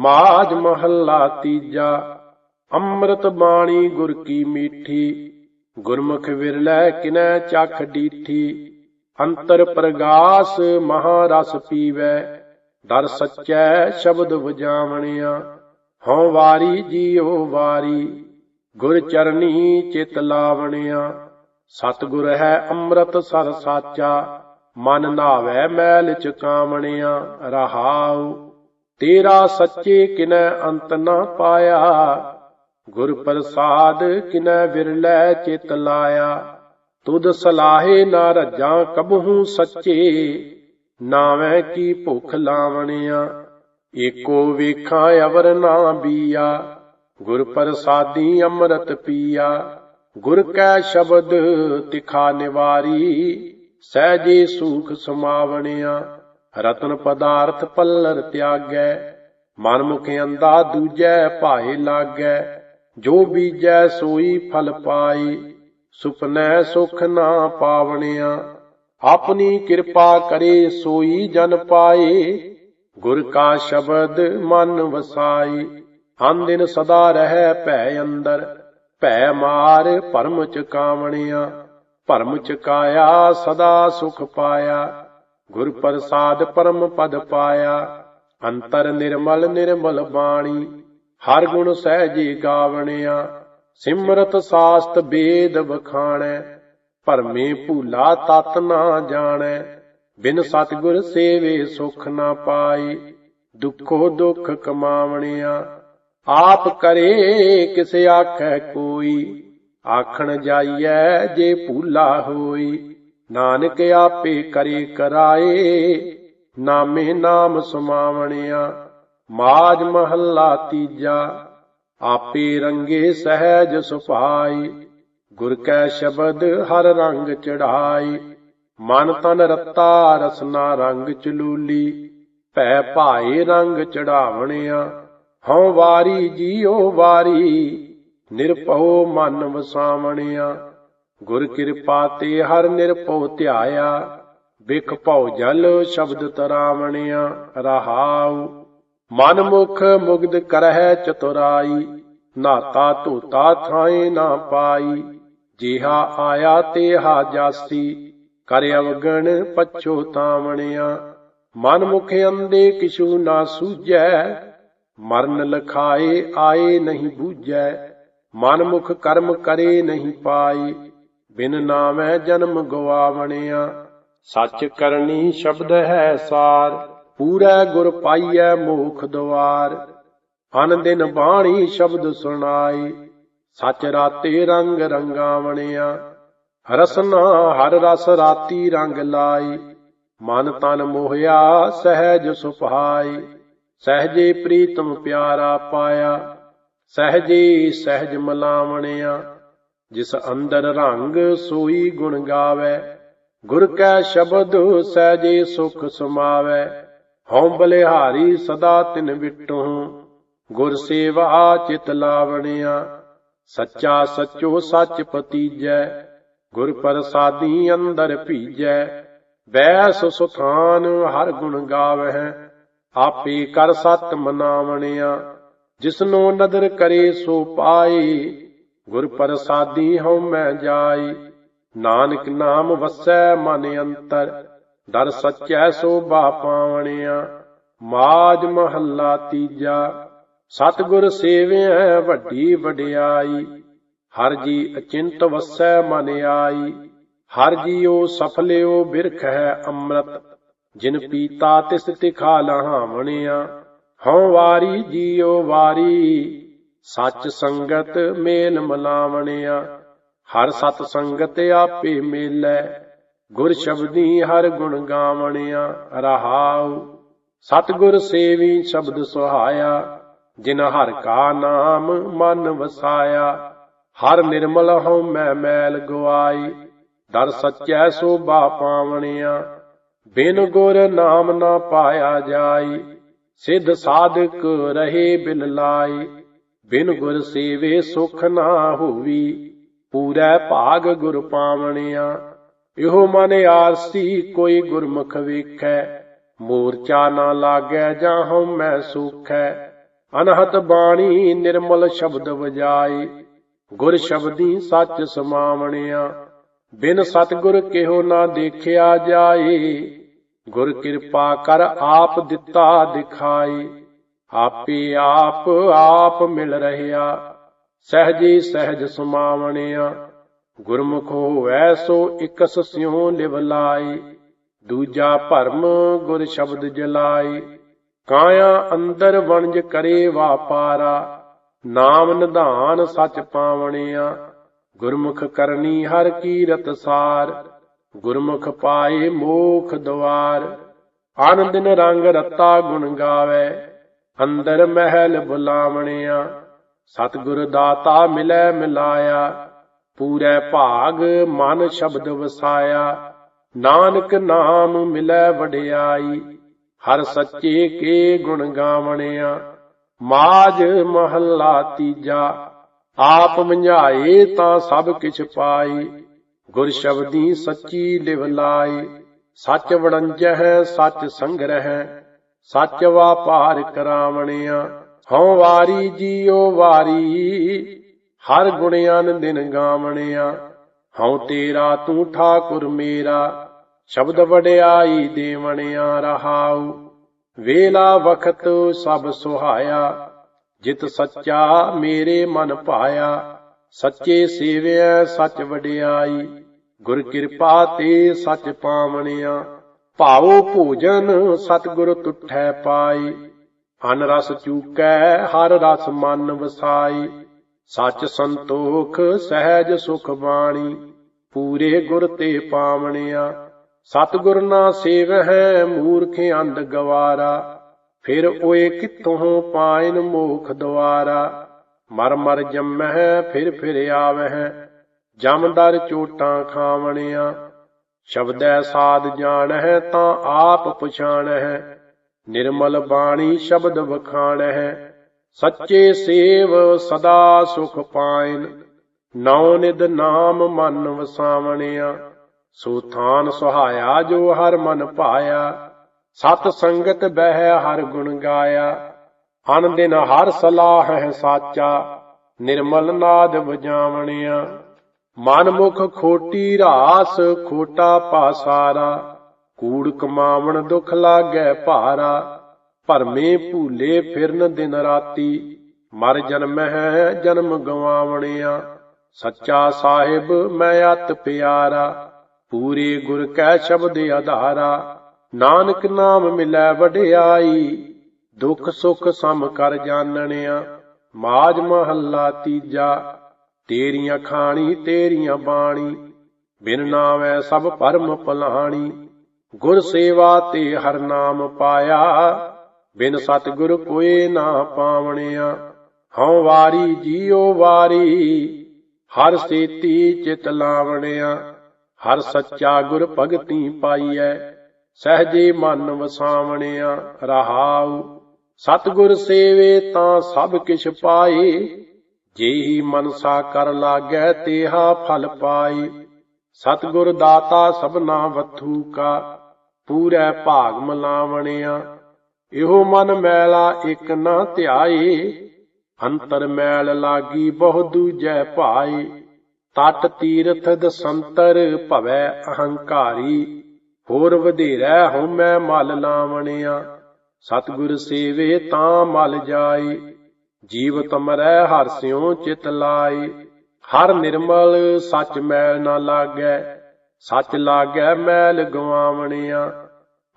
ਮਾਜ ਮਹੱਲਾ ਤੀਜਾ, ਅੰਮ੍ਰਿਤ ਬਾਣੀ ਗੁਰ ਕੀ ਮੀਠੀ, ਗੁਰਮੁਖ ਵਿਰਲੇ ਕਿਨੈ ਚਖ ਡੀਠੀ, ਅੰਤਰ ਪ੍ਰਗਾਸ ਮਹਾਰਸ ਪੀਵੈ, ਦਰ ਸੱਚੈ ਸ਼ਬਦ ਵਜਾਵਣਿਆ, ਹਉ ਵਾਰੀ ਜੀਉ ਵਾਰੀ, ਗੁਰ ਚਰਨੀ ਚਿਤ ਲਾਵਣਿਆ, ਸਤਿਗੁਰ ਹੈ ਅੰਮ੍ਰਿਤ ਸਰ ਸਾਚਾ, ਮਨ ਨਾਵੈ ਮੈਲ ਚੁਕਾਵਣਿਆ, ਰਹਾਉ ਤੇਰਾ ਸੱਚੇ ਕਿਨੈ ਅੰਤ ਨਾ ਪਾਇਆ। ਗੁਰ ਪ੍ਰਸਾਦ ਕਿਨੈ ਵਿਰਲੇ ਚਿਤ ਲਾਇਆ। ਤੁਧ ਸਲਾਹੇ ਨਾ ਰੱਜਾਂ ਕਬਹੂ ਸੱਚੇ। ਨਾਵੇਂ ਕੀ ਭੁਖ ਲਾਵਣਿਆ, ਏਕੋ ਵੇਖਾਂ ਅਵਰ ਨਾ ਬੀਆ। ਗੁਰ ਪ੍ਰਸਾਦੀ ਅੰਮ੍ਰਿਤ ਪੀਆ। ਗੁਰ ਕੈ ਸ਼ਬਦ ਤਿਖਾ ਨਿਵਾਰੀ, ਸਹਿਜੇ ਸੂਖ ਸਮਾਵਣਿਆ। ਰਤਨ ਪਦਾਰਥ ਪੱਲਰ ਤਿਆਗੈ ਮਨ ਮੁਖ ਅੰਦਾ ਦੂਜੈ ਭਾਏ ਲਾਗੈ, ਜੋ ਬੀਜੈ ਸੋਈ ਫਲ ਪਾਈ ਸੁਪਨੈ ਸੁਖ ਨਾ ਪਾਵਣਿਆ। ਆਪਣੀ ਕਿਰਪਾ ਕਰੇ ਸੋਈ ਜਨ ਪਾਏ, ਗੁਰ ਕਾ ਸ਼ਬਦ ਮਨ ਵਸਾਈ ਹਨ ਦਿਨ ਸਦਾ ਰਹਿ ਭੈ ਅੰਦਰ, ਭੈ ਮਾਰ ਭਰਮ ਚ ਕਾਵਣਿਆ। ਭਰਮ ਚ ਕਾਇਆ ਸਦਾ ਸੁਖ ਪਾਇਆ। ਗੁਰ ਪ੍ਰਸਾਦ ਪਰਮ ਪਦ ਪਾਇਆ, ਅੰਤਰ ਨਿਰਮਲ ਨਿਰਮਲ ਬਾਣੀ, ਹਰ ਗੁਣ ਸਹਿਜੇ ਗਾਵਣਿਆ, ਸਿਮਰਤ ਸਾਸਤ ਬੇਦ ਬਖਾਣੈ ਭਰਮੇ ਭੂਲਾ ਤਤ ਨਾ ਜਾਣੈ, ਬਿਨ ਸਤਿਗੁਰ ਸੇਵੇ ਸੁਖ ਨਾ ਪਾਈ ਦੁੱਖੋ ਦੁੱਖ ਕਮਾਵਣਿਆ, ਆਪ ਕਰੇ ਕਿਸ ਆਖੈ ਕੋਈ, ਆਖਣ ਜਾਈਐ ਜੇ ਭੂਲਾ ਹੋਈ। ਨਾਨਕ ਆਪੇ ਕਰੇ ਕਰਾਏ, ਨਾਮੇ ਨਾਮ ਸੁਮਾਵਣਿਆ, ਮਾਜ ਮਹੱਲਾ ਤੀਜਾ, ਆਪੇ ਰੰਗੇ ਸਹਿਜ ਸੁਭਾਈ ਗੁਰ ਕੈ ਸ਼ਬਦ ਹਰ ਰੰਗ ਚੜਾਈ, ਮਨ ਤਨ ਰਤਾ ਰਸਨਾ ਰੰਗ ਚਲੂਲੀ, ਭੈ ਭਾਏ ਰੰਗ ਚੜਾਵਣਿਆ, ਹਉ ਵਾਰੀ ਜੀਉ ਵਾਰੀ, ਨਿਰਭਉ ਮਨ ਵਸਾਵਣਿਆ। ਗੁਰ ਕਿਰਪਾ ਤੇ ਹਰ ਨਿਰਭਉ ਧਿਆਇਆ, ਬਿਖ ਭਉ ਜਲ ਸ਼ਬਦ ਤਰਾਵਣਿਆ, ਰਹਾਉ। ਮਨ ਮੁਖ ਮੁਗਦ ਕਰਹਿ ਚਤੁਰਾਈ, ਨਾਤਾ ਧੋਤਾ ਥਾਏ ਨਾ ਪਾਈ। ਜਿਹਾ ਆਇਆ ਤੇਹਾ ਜਾਸੀ, ਕਰ ਅਵਗਣ ਪਛੋਤਾਵਣਿਆ ਮਨ ਮੁਖ ਅੰਦੇ ਕਿਛੂ ਨਾ ਸੂਝੈ, ਮਰਨ ਲਖਾਏ ਆਏ ਨਹੀਂ ਬੂਝੈ। ਮਨ ਮੁਖ ਕਰਮ ਕਰੇ ਨਹੀਂ ਪਾਈ। ਬਿਨ ਨਾਮੈ ਜਨਮ ਗਵਾਵਣਿਆ। ਸੱਚ ਕਰਨੀ ਸ਼ਬਦ ਹੈ ਸਾਰ, ਪੂਰਾ ਗੁਰ ਪਾਈਐ ਮੋਖ ਦਵਾਰ। ਅਨ ਦਿਨ ਬਾਣੀ ਸ਼ਬਦ ਸੁਣਾਈ ਸੱਚ ਰਾਤੇ ਰੰਗ ਰੰਗਾਵਣਿਆ। ਰਸਨਾ ਹਰ ਰਸ ਰਾਤੀ ਰੰਗ ਲਾਈ ਮਨ ਤਨ ਮੋਹਿਆ ਸਹਿਜ ਸੁਭਾਈ ਸਹਜੇ ਪ੍ਰੀਤਮ ਪਿਆਰਾ ਪਾਇਆ, ਸਹਜੇ ਸਹਿਜ ਮਲਾਵਣਿਆ। ਜਿਸ ਅੰਦਰ ਰੰਗ ਸੋਈ ਗੁਣ ਗਾਵੇ, ਗੁਰ ਕੈ ਸ਼ਬਦ ਸਹਜੇ ਸੁਖ ਸਮਾਵੇ, ਹਉ ਬਲਿਹਾਰੀ ਸਦਾ ਤਿਨ ਵਿਟੋ ਗੁਰ ਸੇਵਾ ਚਿਤ ਲਾਵਣਿਆ, ਸੱਚਾ ਸੱਚੋ ਸੱਚ ਪਤੀਜੈ ਗੁਰ ਪ੍ਰਸਾਦੀ ਅੰਦਰ ਭੀਜੈ, ਬੈਸ ਸੁਥਾਨ ਹਰ ਗੁਣ ਗਾਵਹਿ, ਆਪੇ ਕਰ ਸਤ ਮਨਾਵਣਿਆ, ਜਿਸਨੋ ਨਦਰ ਕਰੇ ਸੋ ਪਾਏ ਗੁਰ ਪ੍ਰਸਾਦੀ ਹਉ ਮੈਂ ਜਾਈ। ਨਾਨਕ ਨਾਮ ਵਸੈ ਮਨ ਅੰਤਰ। ਦਰ ਸੱਚੈ ਸੋਭਾ ਪਾਵਣਿਆ। ਮਾਜ ਮਹੱਲਾ ਤੀਜਾ। ਸਤਿਗੁਰ ਸੇਵਿਆ ਵੱਡੀ ਵਡਿਆਈ। ਹਰ ਜੀ ਅਚਿੰਤ ਵਸੈ ਮਨ ਆਈ। ਹਰ ਜੀਉ ਸਫਲਿਓ ਬਿਰਖ ਹੈ ਅੰਮ੍ਰਿਤ। ਜਿਨ ਪੀਤਾ ਤਿਸ ਤਿਖਾ ਲਹਾਵਣਿਆ। ਹਉ ਵਾਰੀ ਜੀਉ ਵਾਰੀ। ਸੱਚ ਸੰਗਤ ਮੇਲ ਮਲਾਵਣਿਆ। ਹਰ ਸਤ ਸੰਗਤ ਆਪੇ ਮੇਲੈ। ਗੁਰ ਸ਼ਬਦੀ ਹਰ ਗੁਣ ਗਾਵਣਿਆ। ਰਹਾਉ, ਸਤਿਗੁਰ ਸੇਵੀ ਸ਼ਬਦ ਸੁਹਾਇਆ। ਜਿਨ ਹਰ ਕਾ ਨਾਮ ਮਨ ਵਸਾਇਆ। ਹਰ ਨਿਰਮਲ ਹਉ ਮੈਂ ਮੈਲ ਗਵਾਈ। ਦਰ ਸੱਚੈ ਸੋਭਾ ਪਾਵਣਿਆ। ਬਿਨ ਗੁਰ ਨਾਮ ਨਾ ਪਾਇਆ ਜਾਈ। ਸਿੱਧ ਸਾਧਕ ਰਹੇ ਬਿਨ ਲਾਈ। ਬਿਨ ਗੁਰ ਸੇਵੇ ਸੁਖ ਨਾ ਹੋਵੀ, ਪੂਰੈ ਭਾਗ ਗੁਰ ਪਾਵਣਿਆ। ਇਹੋ ਮਨ ਆਰਸੀ ਕੋਈ ਗੁਰਮੁਖ ਵੇਖੈ, ਮੋਰਚਾ ਨਾ ਲਾਗੈ ਜਾਂ ਹਉ ਮੈਂ ਸੁਖੈ। ਅਨਹਤ ਬਾਣੀ ਨਿਰਮਲ ਸ਼ਬਦ ਵਜਾਏ, ਗੁਰ ਸ਼ਬਦੀ ਸੱਚ ਸਮਾਵਣਿਆ। ਬਿਨ ਸਤਗੁਰ ਕਿਹੋ ਨਾ ਦੇਖਿਆ ਜਾਏ, ਗੁਰ ਕਿਰਪਾ ਕਰ ਆਪ ਦਿੱਤਾ ਦਿਖਾਏ। ਆਪੇ ਆਪ ਆਪ ਮਿਲ ਰਹਿਆ। ਸਹਜੀ ਸਹਿਜ ਸਮਾਵਣਿਆ। ਗੁਰਮੁਖ ਹੋਵੈ ਸੋ ਇਕਸ ਸਿਉ ਲਿਵ ਲਾਈ। ਦੂਜਾ ਭਰਮ ਗੁਰ ਸ਼ਬਦ ਜਲਾਈ। ਕਾਇਆ ਅੰਦਰ ਵਣਜ ਕਰੇ ਵਾਪਾਰਾ। ਨਾਮ ਨਿਧਾਨ ਸਚ ਪਾਵਣਿਆ। ਗੁਰਮੁਖ ਕਰਨੀ ਹਰ ਕੀਰਤ ਸਾਰ। ਗੁਰਮੁਖ ਪਾਏ ਮੋਖ ਦਵਾਰ। ਆਨੰਦ ਰੰਗ ਰਤਾ ਗੁਣ ਗਾਵੇ। ਅੰਦਰ ਮਹਿਲ ਬੁਲਾਵਣਿਆ, ਸਤਿਗੁਰ ਦਾਤਾ ਮਿਲੈ ਮਿਲਾਇਆ, ਪੂਰੇ ਭਾਗ ਮਨ ਸ਼ਬਦ ਵਸਾਇਆ, ਨਾਨਕ ਨਾਮ ਮਿਲੈ ਵਡਿਆਈ, ਹਰ ਸੱਚੇ ਕੇ ਗੁਣ ਗਾਵਣਿਆ ਮਾਜ ਮਹੱਲਾ ਤੀਜਾ, ਆਪ ਮੰਝਾਏ ਤਾਂ ਸਭ ਕਿਛ ਪਾਈ, ਗੁਰ ਸ਼ਬਦੀ ਸੱਚੀ ਲਿਵ ਲਾਈ, ਸੱਚ ਵੜੰਜਹਿ ਸੱਚ ਸੰਗ੍ਰਹਿ ਸੱਚ ਵਾਪਾਰ ਕਰਾਵਣਿਆ, ਹਉ ਵਾਰੀ ਜੀਉ ਵਾਰੀ, ਹਰ ਗੁਣਿਆਨ ਦਿਨ ਗਾਵਣਿਆ। ਹਉ ਤੇਰਾ ਤੂੰ ਠਾਕੁਰ ਮੇਰਾ, ਸ਼ਬਦ ਵਡਿਆਈ ਦੇਵਣਿਆ ਰਹਾਉ। ਵੇਲਾ ਵਖਤ ਸਭ ਸੁਹਾਇਆ, ਜਿਤ ਸੱਚਾ ਮੇਰੇ ਮਨ ਭਾਇਆ ਸੱਚੇ ਸੇਵਿਆ ਸੱਚ ਵਡਿਆਈ, ਗੁਰ ਕਿਰਪਾ ਤੇ ਸੱਚ ਪਾਵਣਿਆ। ਭਾਉ ਭੋਜਨ ਸਤਿਗੁਰ ਤੁਠੈ ਪਾਈ। ਅਨ ਰਸ ਚੂਕੈ, ਹਰ ਰਸ ਮਨ ਵਸਾਈ। ਸੱਚ ਸੰਤੋਖ, ਸਹਿਜ ਸੁਖ ਬਾਣੀ। ਪੂਰੇ ਗੁਰ ਤੇ ਪਾਵਣਿਆ। ਸਤਿਗੁਰ ਨਾ ਸੇਵਹਿ, ਮੂਰਖ ਅੰਧ ਗਵਾਰਾ। ਫਿਰ ਓਏ ਕਿਤੋਂ ਪਾਇਨ ਮੋਖ ਦਵਾਰਾ? ਮਰ ਮਰ ਜੰਮਹਿ, ਫਿਰ ਫਿਰ ਆਵਹਿ। ਜਮਦਰ ਚੋਟਾਂ ਖਾਵਣਿਆ। ਸ਼ਬਦੈ ਸਾਧ ਜਾਣਹਿ ਤਾਂ ਆਪ ਪਛਾਣਹਿ, ਨਿਰਮਲ ਬਾਣੀ ਸ਼ਬਦ ਵਖਾਣਹਿ, ਸੱਚੇ ਸੇਵ ਸਦਾ ਸੁਖ ਪਾਇਨ ਨੌ ਨਿਦ ਨਾਮ ਮਨ ਵਸਾਵਣਿਆ, ਸੋ ਥਾਨ ਸੁਹਾਇਆ ਜੋ ਹਰ ਮਨ ਪਾਇਆ, ਸਤ ਸੰਗਤ ਬਹਿ ਹਰ ਗੁਣ ਗਾਇਆ, ਅਨ ਦਿਨ ਹਰ ਸਲਾਹ ਹੈ ਸਾਚਾ, ਨਿਰਮਲ ਨਾਦ ਵਜਾਵਣਿਆ। ਮਨ ਮੁਖ ਖੋਟੀ ਰਾਸ ਖੋਟਾ ਪਾਸਾਰਾ, ਕੂੜ ਕਮਾਵਣ ਦੁਖ ਲਾਗੈ ਭਾਰਾ, ਭਰਮੇ ਭੂਲੇ ਫਿਰਨ ਦਿਨ ਰਾਤੀ, ਮਰ ਜਨਮਹਿ ਜਨਮ ਗਵਾਵਣਿਆ, ਸੱਚਾ ਸਾਹਿਬ ਮੈਂ ਅਤ ਪਿਆਰਾ, ਪੂਰੇ ਗੁਰ ਕੈ ਸ਼ਬਦ ਆਧਾਰਾ, ਨਾਨਕ ਨਾਮ ਮਿਲੈ ਵਡਿਆਈ, ਦੁਖ ਸੁਖ ਸਮ ਕਰ ਜਾਣਨਿਆ, ਮਾਜ ਮਹੱਲਾ ਤੀਜਾ ਤੇਰੀਆਂ ਖਾਣੀ, ਤੇਰੀਆਂ ਬਾਣੀ, ਬਿਨ ਨਾਮੈ ਸਭ ਪਰਮ ਭਲਾਣੀ ਗੁਰ ਸੇਵਾ ਤੇ ਹਰ ਨਾਮ ਪਾਇਆ, ਬਿਨ ਸਤਿਗੁਰ ਕੋਏ ਨਾ ਪਾਵਣਿਆ। ਹਉ ਵਾਰੀ ਜੀਉ ਵਾਰੀ, ਹਰ ਸੇਤੀ ਚਿਤ ਲਾਵਣਿਆ। ਹਰ ਸੱਚਾ ਗੁਰ ਭਗਤੀ ਪਾਈਐ, ਸਹਜੇ ਮਨ ਵਸਾਵਣਿਆ। ਰਹਾਉ ਸਤਿਗੁਰ ਸੇਵੇ ਤਾਂ ਸਭ ਕਿਛ ਪਾਏ ਜੇਹੀ ਮਨਸਾ ਕਰ ਲਾਗੈ, ਤੇਹਾ ਫਲ ਪਾਈ। ਸਤਿਗੁਰ ਦਾਤਾ ਸਭਨਾ ਵਥੂ ਕਾ, ਪੂਰੈ ਭਾਗ ਮਲਾਵਣਿਆ। ਇਹੋ ਮਨ ਮੈਲਾ ਇਕ ਨਾ ਧਿਆਏ ਅੰਤਰ ਮੈਲ ਲਾਗੀ ਬਹੁ ਦੂਜੈ ਭਾਏ ਤਟ ਤੀਰਥ ਦਸੰਤਰ ਭਵੈ ਅਹੰਕਾਰੀ, ਹੋਰ ਵਧੇਰਾ ਹਉਮੈ ਮਲ ਲਾਵਣਿਆ। ਸਤਿਗੁਰ ਸੇਵੇ ਤਾਂ ਮਲ ਜਾਏ ਜੀਵ ਤਮਰੈ ਹਰ ਸਿਉ ਚਿਤ ਲਾਈ ਹਰ ਨਿਰਮਲ ਸੱਚ ਮੈਲ ਨਾ ਲਾਗੈ, ਸੱਚ ਲਾਗੈ ਮੈਲ ਗਵਾਵਣਿਆ।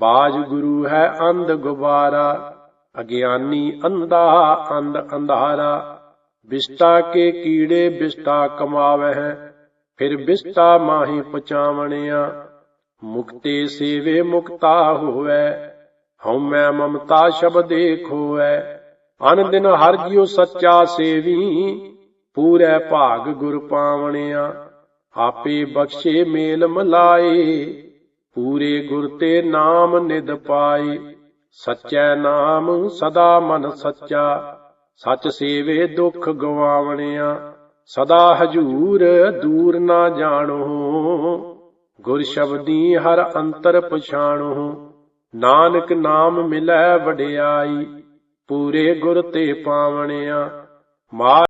ਬਾਜ ਗੁਰੂ ਹੈ ਅੰਧ ਗੁਬਾਰਾ, ਅਗਿਆਨੀ ਅੰਧਾ ਅੰਧ ਅੰਧਾਰਾ। ਬਿਸਟਾ ਕੇ ਕੀੜੇ ਬਿਸਟਾ ਕਮਾਵਹਿ, ਫਿਰ ਬਿਸਟਾ ਮਾਹੀ ਪਚਾਵਣਿਆ ਮੁਕਤੇ ਸੇਵੇ ਮੁਕਤਾ ਹੋਵੈ, ਹਉਮੈ ਮਮਤਾ ਸ਼ਬਦੇ ਖੋਵੈ। ਅਨ ਦਿਨ ਹਰ ਜਿਉ ਸੱਚਾ ਸੇਵੀ, ਪੂਰੇ ਭਾਗ ਗੁਰ ਪਾਵਣਿਆ। ਆਪੇ ਬਖਸ਼ੇ ਮੇਲ ਮਲਾਏ, ਪੂਰੇ ਗੁਰ ਤੇ ਨਾਮ ਨਿਦ ਪਾਏ। ਸਚੈ ਨਾਮ ਸਦਾ ਮਨ ਸੱਚਾ, ਸਚ ਸੇਵੇ ਦੁਖ ਗਵਾਵਣਿਆ। ਸਦਾ ਹਜੂਰ ਦੂਰ ਨਾ ਜਾਣੋ, ਗੁਰ ਸ਼ਬਦੀ ਹਰ ਅੰਤਰ ਪਛਾਣੋ। ਨਾਨਕ ਨਾਮ ਮਿਲੈ ਵਡਿਆਈ ਪੂਰੇ ਗੁਰ ਤੇ ਪਾਵਣਿਆ। ਮਾ